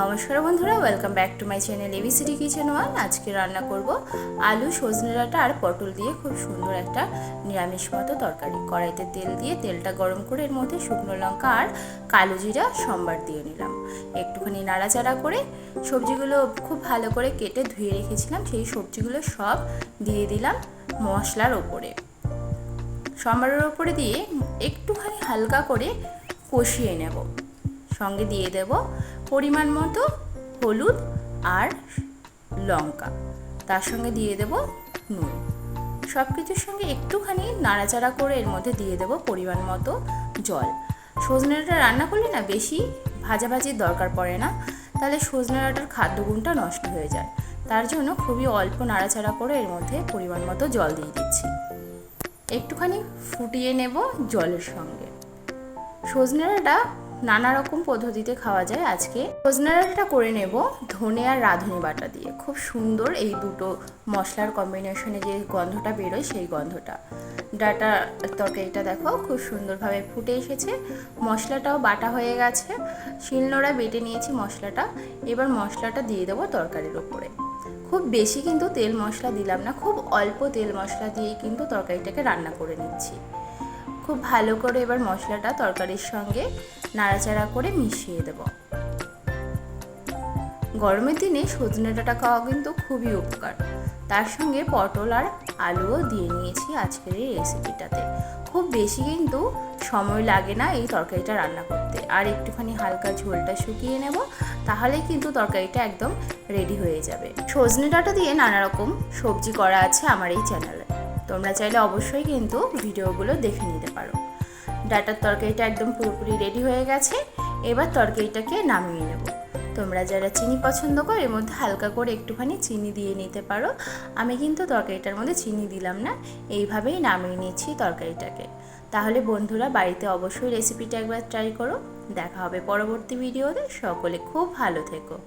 নমস্কার বন্ধুরা welcome back to my channel ABCD kitchen one আজকে রান্না করব আলু, সজনে ডাঁটা আর পটল দিয়ে খুব সুন্দর একটা নিরামিষ মতো তরকারি। কড়াইতে তেল দিয়ে তেলটা গরম করে এর মধ্যে শুকনো লঙ্কা আর কালো জিরা, সম্বার দিয়ে নিলাম। একটুখানি নাড়াচাড়া করে সবজিগুলো খুব ভালো করে কেটে ধুয়ে রেখেছিলাম, সেই সবজিগুলো সব দিয়ে দিলাম মশলার ওপরে। সম্বারের ওপরে দিয়ে একটুখানি হালকা করে কষিয়ে নেব। সঙ্গে দিয়ে দেব পরিমাণ মতো হলুদ আর লঙ্কা। তার সঙ্গে দিয়ে দেব নুন। সব কিছুর সঙ্গে একটুখানি নাড়াচাড়া করে এর মধ্যে দিয়ে দেব পরিমাণ মতো জল। সজনে সজনেটা রান্না করলে না বেশি ভাজাভাজির দরকার পড়ে না, তাহলে সজনে ডাঁটার খাদ্যগুণটা নষ্ট হয়ে যায়। তার জন্য খুবই অল্প নাড়াচাড়া করে এর মধ্যে পরিমাণ মতো জল দিয়ে দিচ্ছি। একটুখানি ফুটিয়ে নেব জলের সঙ্গে। সজনে ডাঁটা নানা রকম পদ্ধতিতে খাওয়া যায় আজকে। সজনে করে নেব ধনে আর রাঁধুনি বাটা দিয়ে। খুব সুন্দর এই দুটো মশলার কম্বিনেশনে যে গন্ধটা বেরোয় সেই গন্ধটা। ডাটা তরকারিটা দেখো, খুব সুন্দরভাবে ফুটে এসেছে। মশলাটাও বাটা হয়ে গেছে। শিলনোড়া বেটে নিয়েছি মশলাটা। এবার মশলাটা দিয়ে দেবো তরকারির ওপরে খুব বেশি কিন্তু তেল মশলা দিলাম না, খুব অল্প তেল মশলা দিয়েই কিন্তু তরকারিটাকে রান্না করে নিচ্ছি। খুব ভালো করে এবার মশলাটা তরকারির সঙ্গে নাড়াচাড়া করে মিশিয়ে দেব। গরমের দিনে সজনে ডাঁটা খাওয়া কিন্তু খুবই উপকার। তার সঙ্গে পটল আর আলুও দিয়ে নিয়েছি আজকের এই রেসিপিটাতে। খুব বেশি কিন্তু সময় লাগে না এই তরকারিটা রান্না করতে। আর একটুখানি হালকা ঝোলটা শুকিয়ে নেব, তাহলে কিন্তু তরকারিটা একদম রেডি হয়ে যাবে। সজনে ডাঁটা দিয়ে নানা রকম সবজি করা আছে আমার এই চ্যানেলে। তোমরা চাইলে অবশ্যই কিন্তু ভিডিওগুলো দেখে নিতে পারো। ডাটার তরকারিটা একদম পুরোপুরি রেডি হয়ে গেছে। এবার তরকারিটাকে নামিয়ে নেব। তোমরা যারা চিনি পছন্দ করো, এর মধ্যে হালকা করে একটুখানি চিনি দিয়ে নিতে পারো। আমি কিন্তু তরকারিটার মধ্যে চিনি দিলাম না, এইভাবেই নামিয়ে নিচ্ছি তরকারিটাকে। তাহলে বন্ধুরা, বাড়িতে অবশ্যই রেসিপিটা একবার ট্রাই করো। দেখা হবে পরবর্তী ভিডিওতে। সকলে খুব ভালো থেকো।